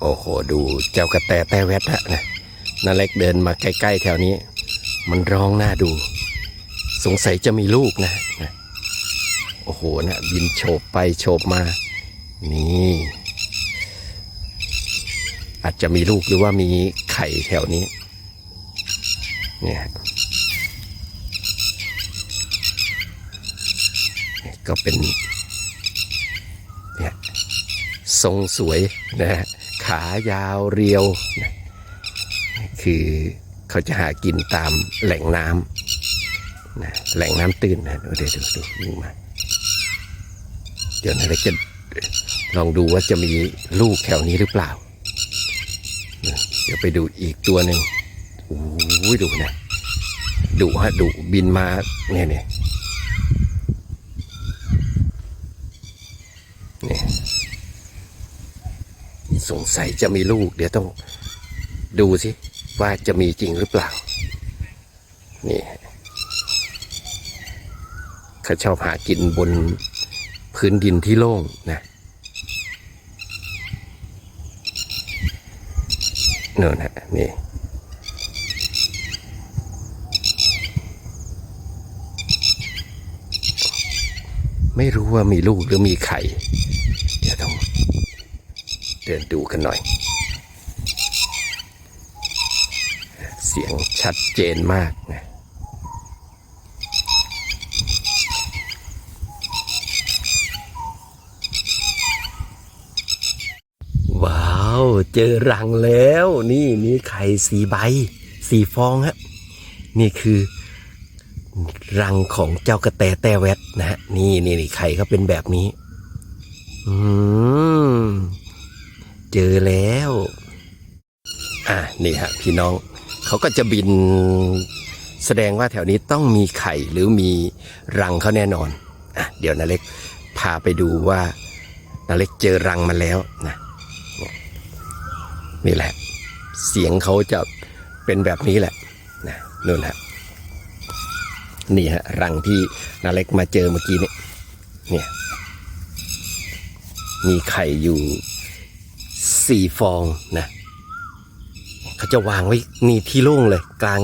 โอ้โห ดูเจ้ากระแตแต่แวดนะนะนาเล็กเดินมาใกล้ๆแถวนี้ มันร้องหน้าดู สงสัยจะมีลูกนะนะโอ้โหนะบินโฉบไปโฉบมา นี่ อาจจะมีลูกหรือว่ามีไข่แถวนี้ เนี่ยก็เป็นเนี่ยทรงสวยนะฮะ ขายาวเรียว คือเขาจะหากินตามแหล่งน้ำนะแหล่งน้ำตื้นนะเดี๋ยวดูดูวิ่งมาเดี๋ยวนะเรจะลองดูว่าจะมีลูกแถวนี้หรือเปล่า เดี๋ยวไปดูอีกตัวหนึ่งโอ้ยดูนะดุฮะดุบินมาเนี่ยเนี่ย สงสัยจะมีลูก เดี๋ยวต้องดูสิว่าจะมีจริงหรือเปล่า นี่เขาชอบหากินบนพื้นดินที่โล่งนะโน่นฮะนี่ไม่รู้ว่ามีลูกหรือมีไข่ เดินดูกันหน่อย เสียงชัดเจนมากนะว้าว เจอรังแล้ว นี่มีไข่สีใบสีฟองฮะ นี่คือรังของเจ้ากระแตแต่แวดนะฮะ นี่นี่นี่ไข่เขาเป็นแบบนี้ อืม เจอแล้ว อะนี่ฮะพี่น้องเขาก็จะบินแสดงว่าแถวนี้ต้องมีไข่หรือมีรังเขาแน่นอนอะเดี๋ยวนาเล็กพาไปดูว่านาเล็กเจอรังมันแล้วนะนี่แหละ เสียงเขาจะเป็นแบบนี้แหละนะนู่นฮะนี่ฮะรังที่นาเล็กมาเจอเมื่อกี้นี่เนี่ยมีไข่อยู่ สี่ฟองนะเขาจะวางไว้นี่ที่โล่งเลย กลาง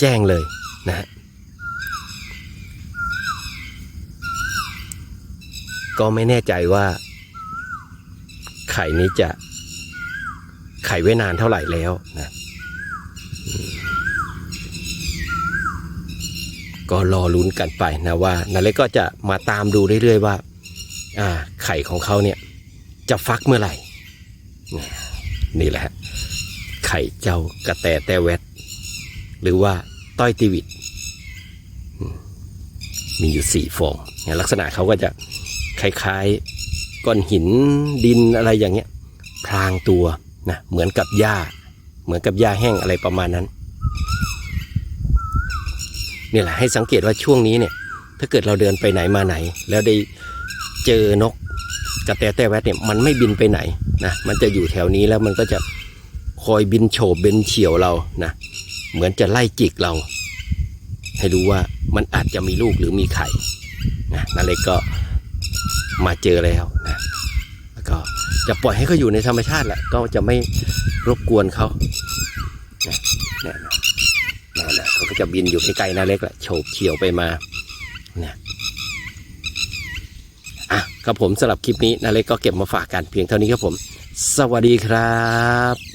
แจ้งเลยนะฮะก็ไม่แน่ใจว่า ไข่นี้จะ ไข่ไว้นานเท่าไหร่แล้วนะก็รอลุ้นกันไปนะว่านาเล็กก็จะมาตามดูเรื่อยๆว่า ไข่ของเขาเนี่ย จะฟักเมื่อไหร่ นี่แหละไข่เจ้ากระแตแต่แวดหรือว่าต้อยตีวิตมีอยู่สี่ฟองเนี่ยลักษณะเขาก็จะคล้ายๆก้อนหินดินอะไรอย่างเงี้ยพรางตัวนะเหมือนกับหญ้า เหมือนกับหญ้าแห้งอะไรประมาณนั้นนี่แหละให้สังเกตว่าช่วงนี้เนี่ย ถ้าเกิดเราเดินไปไหนมาไหน แล้วได้เจอนก กระแตแต่แวดเนี่ยมันไม่บินไปไหนนะมันจะอยู่แถวนี้แล้วมันก็จะคอยบินโฉบบินเฉียวเรานะเหมือนจะไล่จิกเรา ให้รู้ว่ามันอาจจะมีลูกหรือมีไข่นะน่าเล็กก็มาเจอแล้วนะแล้วก็จะปล่อยให้เขาอยู่ในธรรมชาติแหละก็จะไม่รบกวนเขานะนะนะนั่นะเขาก็จะบินอยู่ใกล้ๆนาเล็กแหละโฉบเฉียวไปมาเนี่ยอะ ครับผมสำหรับคลิปนี้นาเล็กก็เก็บมาฝากกันเพียงเท่านี้ครับผม สวัสดีครับ